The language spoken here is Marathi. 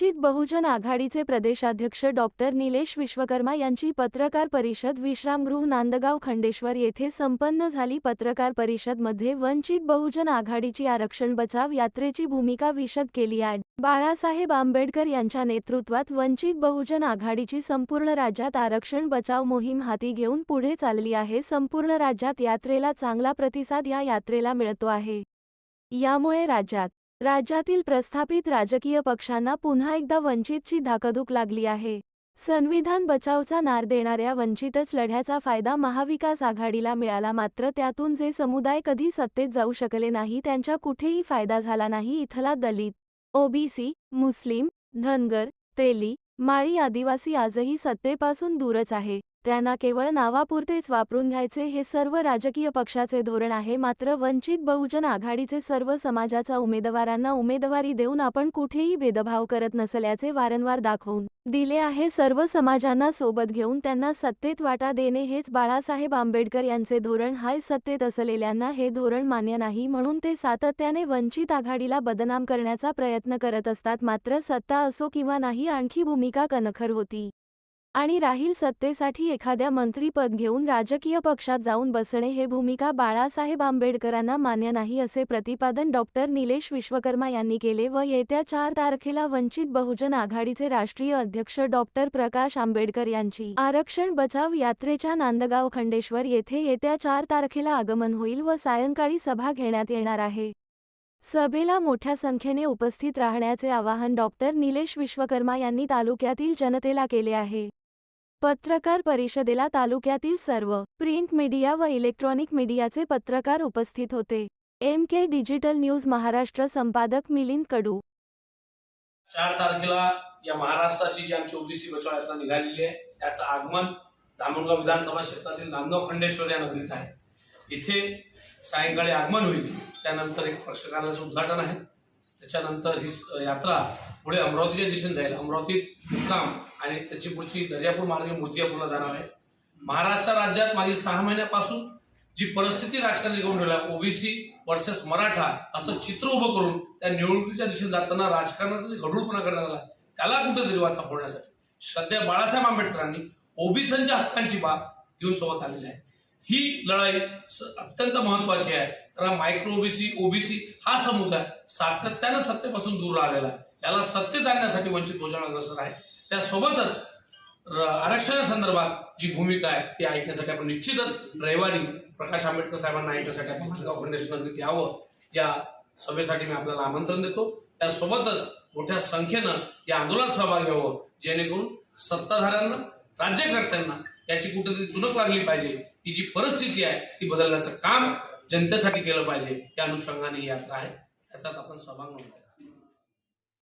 वंचित बहुजन आघाडीचे प्रदेशाध्यक्ष डॉक्टर निलेश विश्वकर्मा यांची पत्रकार परिषद विश्रामगृह नांदगाव खंडेश्वर येथे संपन्न झाली. पत्रकार परिषदमध्ये वंचित बहुजन आघाडीची आरक्षण बचाव यात्रेची भूमिका विशद केली ॲड बाळासाहेब आंबेडकर यांच्या नेतृत्वात वंचित बहुजन आघाडीची संपूर्ण राज्यात आरक्षण बचाव मोहीम हाती घेऊन पुढे चालली आहे. संपूर्ण राज्यात यात्रेला चांगला प्रतिसाद या यात्रेला मिळतो आहे. यामुळे राज्यात राज्यातील प्रस्थापित राजकीय पक्षांना पुन्हा एकदा वंचितची धाकधूक लागली आहे. संविधान बचावचा नार देणाऱ्या वंचितच लढ्याचा फायदा महाविकास आघाडीला मिळाला मात्र त्यातून जे समुदाय कधी सत्तेत जाऊ शकले नाही त्यांच्या कुठेही फायदा झाला नाही इथला दलित ओबीसी मुस्लिम धनगर तेली माळी आदिवासी आजही सत्तेपासून दूरच आहे. त्यांना केवळ नावापुरतेच वापरून घ्यायचे हे सर्व राजकीय पक्षाचे धोरण आहे. मात्र वंचित बहुजन आघाडीचे सर्व समाजाचा उमेदवारांना उमेदवारी देऊन आपण कुठेही भेदभाव करत नसल्याचे वारंवार दाखवून दिले आहे. सर्व समाजांना सोबत घेऊन त्यांना सत्तेत वाटा देणे हेच बाळासाहेब आंबेडकर यांचे धोरण. हाय सत्तेत असलेल्यांना हे धोरण मान्य नाही म्हणून ते सातत्याने वंचित आघाडीला बदनाम करण्याचा प्रयत्न करत असतात. मात्र सत्ता असो किंवा नाही आणखी भूमिका कणखर होती. आणि राहील सत्तेसाठी एखाद्या मंत्रीपद घेऊन राजकीय पक्षात जाऊन बसणे हे भूमिका बाळासाहेब आंबेडकरांना मान्य नाही असे प्रतिपादन डॉक्टर निलेश विश्वकर्मा यांनी केले व येत्या चार तारखेला वंचित बहुजन आघाडीचे राष्ट्रीय अध्यक्ष डॉक्टर प्रकाश आंबेडकर यांची आरक्षण बचाव यात्रेच्या नांदगाव खंडेश्वर येथे येत्या चार तारखेला आगमन होईल व सायंकाळी सभा घेण्यात येणार आहे. सभेला मोठ्या संख्येने उपस्थित राहण्याचे आवाहन डॉक्टर निलेश विश्वकर्मा यांनी तालुक्यातील जनतेला केले आहे. पत्रकार परिषदेला तालुक्यातील सर्व प्रिंट मीडिया व इलेक्ट्रॉनिक मीडियाचे पत्रकार उपस्थित होते. M K digital news Maharashtra संपादक मिलिंद कडू. चार तारखेला या महाराष्ट्राची जी आमची ओबीसी बचाव यात्रा निघालेली आहे त्याचं आगमन धामणगाव विधानसभा क्षेत्रातील नांदगाव खंडेश्वर या नगरीत आहे. इथे सायंकाळी आगमन होईल त्यानंतर एक प्रक्षकालयाचं उद्घाटन आहे. त्याच्यानंतर ही यात्रा पुढे अमरावतीच्या दिशेने जाईल. अमरावतीत मुक्काम आणि त्याची पुढची दर्यापूर मार्गे मूर्तिजापूरला जाणार आहे. महाराष्ट्र राज्यात मागील सहा महिन्यापासून जी परिस्थिती राजकारणी घेऊन ठेवल्या ओबीसी वर्सेस मराठा असं चित्र उभं करून त्या निवडणुकीच्या दिशेने जाताना राजकारणाचा जे गढूळपणा करण्यात आला त्याला कुठेतरी वाचा फोडण्यासाठी सध्या बाळासाहेब आंबेडकरांनी ओबीसींच्या हक्कांची बाब घेऊन सोबत आलेली आहे. ही लढाई अत्यंत महत्वाची आहे. कारण मायक्रो ओबीसी ओबीसी हा समुदाय सातत्यानं सत्तेपासून दूर राहिलेला आहे. याला सत्तेत आणण्यासाठी वंचित बहुजन अग्रसर आहे. त्यासोबतच आरक्षणासंदर्भात जी भूमिका आहे ती ऐकण्यासाठी आपण निश्चितच रविवारी प्रकाश आंबेडकर साहेबांना ऐकण्यासाठी आपण माणगाव फाउंडेशन अगदी यावं. या सभेसाठी मी आपल्याला आमंत्रण देतो. त्यासोबतच मोठ्या संख्येनं या आंदोलनात सहभाग घ्यावं. जेणेकरून सत्ताधाऱ्यांना राज्यकर्त्यांना याची कुठेतरी चुनक लागली पाहिजे. की जी परिस्थिती आहे ती बदलण्याचं काम जनतेसाठी केलं पाहिजे. त्या अनुषंगाने यात्रा आहे. त्याच्यात आपण सहभाग नोंदवायला